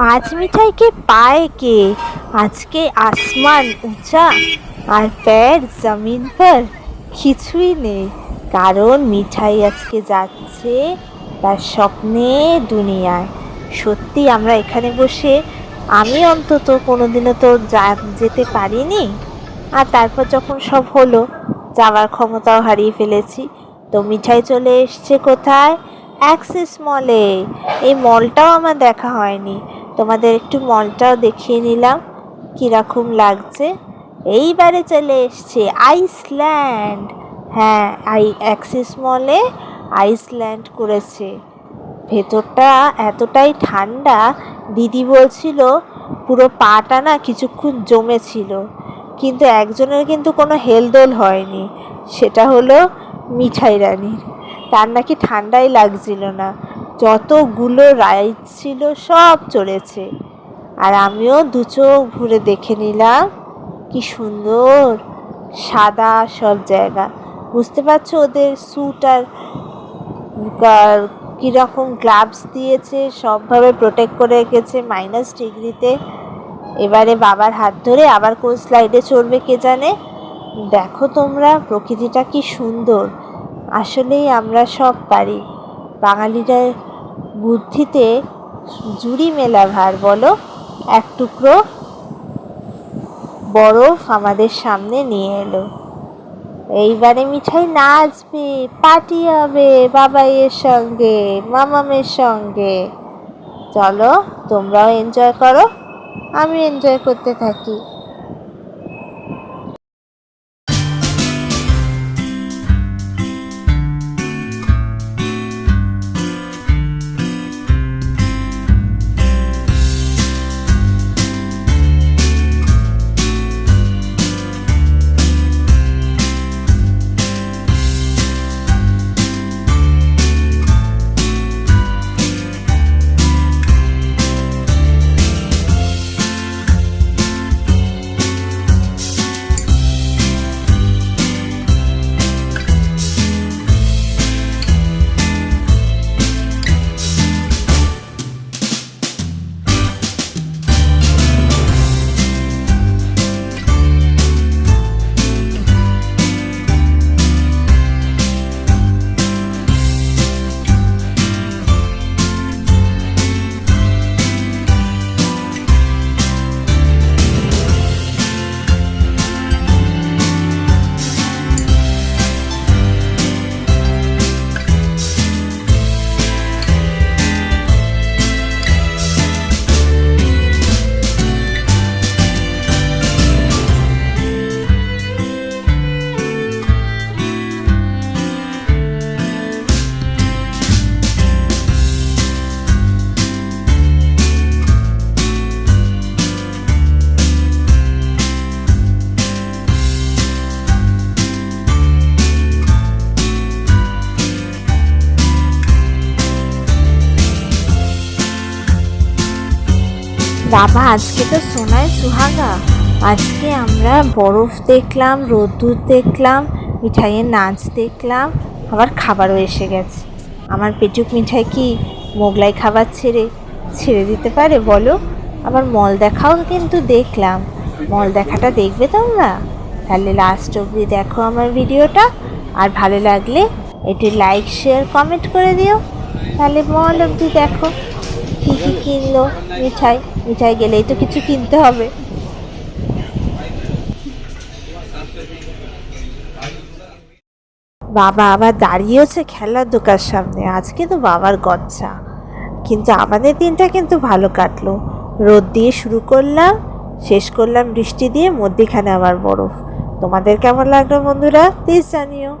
আজ মিঠাই মিঠাইকে পায় কে? আজকে আসমান উঁচা আর প্যার জমিন পর কিছুই নেই, কারণ মিঠাই আজকে যাচ্ছে তার স্বপ্নে দুনিয়ায়। সত্যি আমরা এখানে বসে আমি অন্তত কোনোদিনও তো যেতে পারিনি। আর তারপর যখন সব হলো, যাওয়ার ক্ষমতাও হারিয়ে ফেলেছি। তো মিঠাই চলে এসছে কোথায়? অ্যাক্সিস মলে। এই মলটাও আমার দেখা হয়নি। তোমাদের একটু মলটাও দেখিয়ে নিলাম, কীরকম লাগছে। এইবারে চলে এসছে আইসল্যান্ড। হ্যাঁ আই, অ্যাক্সিস মলে আইসল্যান্ড করেছে। ভেতরটা এতটাই ঠান্ডা, দিদি বলছিল পুরো পাটা না কিছুক্ষণ জমেছিল, কিন্তু একজনের কিন্তু কোনো হেলদোল হয়নি, সেটা হলো মিঠাই রানীর। তার নাকি ঠান্ডাই লাগছিল না। যতগুলো রাইড ছিল, সব চড়েছে আর আমিও দু চোখ ঘুরে দেখে নিলাম, কি সুন্দর সাদা সব জায়গা। বুঝতে পারছ ওদের স্যুট আর কীরকম গ্লাভস দিয়েছে, সবভাবে প্রোটেক্ট করে রেখেছে মাইনাস ডিগ্রিতে। এবারে বাবার হাত ধরে আবার কোন স্লাইডে চড়বে কে জানে? দেখো তোমরা, প্রকৃতিটা কি সুন্দর। আসলেই আমরা সব পারি। বাঙালিরা বুদ্ধিতে জুড়ি মেলা ভার, বলো। এক টুকরো বরফ আমাদের সামনে নিয়ে এলো। এইবারে মিঠাই নাচবে, পার্টি হবে বাবাইয়ের সঙ্গে, মামামের সঙ্গে। চলো, তোমরাও এনজয় করো আমি এনজয় করতে থাকি। বাবা, আজকে তো সোনায় সুহাগা। আজকে আমরা বরফ দেখলাম, রোদ্দুর দেখলাম, মিঠাইয়ের নাচ দেখলাম, আবার খাবারও এসে গেছে। আমার পেটুক মিঠাই কি মোগলাই খাবার ছেড়ে ছেড়ে দিতে পারে বলো? আবার মল দেখাও কিন্তু দেখলাম। মল দেখাটা দেখবে তোমরা? তাহলে লাস্ট অবধি দেখো আমার ভিডিওটা। আর ভালো লাগলে এটি লাইক শেয়ার কমেন্ট করে দিও। তাহলে মল অবধি দেখো। কী কী কিনলো? মিঠাই মিঠাই গেলেই তো কিছু কিনতে হবে। বাবা আবার দাঁড়িয়েছে খেলার দোকান সামনে। আজকে তো বাবার গচ্ছা। কিন্তু আমাদের দিনটা কিন্তু ভালো কাটলো। রোদ দিয়ে শুরু করলাম, শেষ করলাম বৃষ্টি দিয়ে, মধ্যেখানে আবার বরফ। তোমাদের কেমন লাগল বন্ধুরা? প্লিজ জানিও।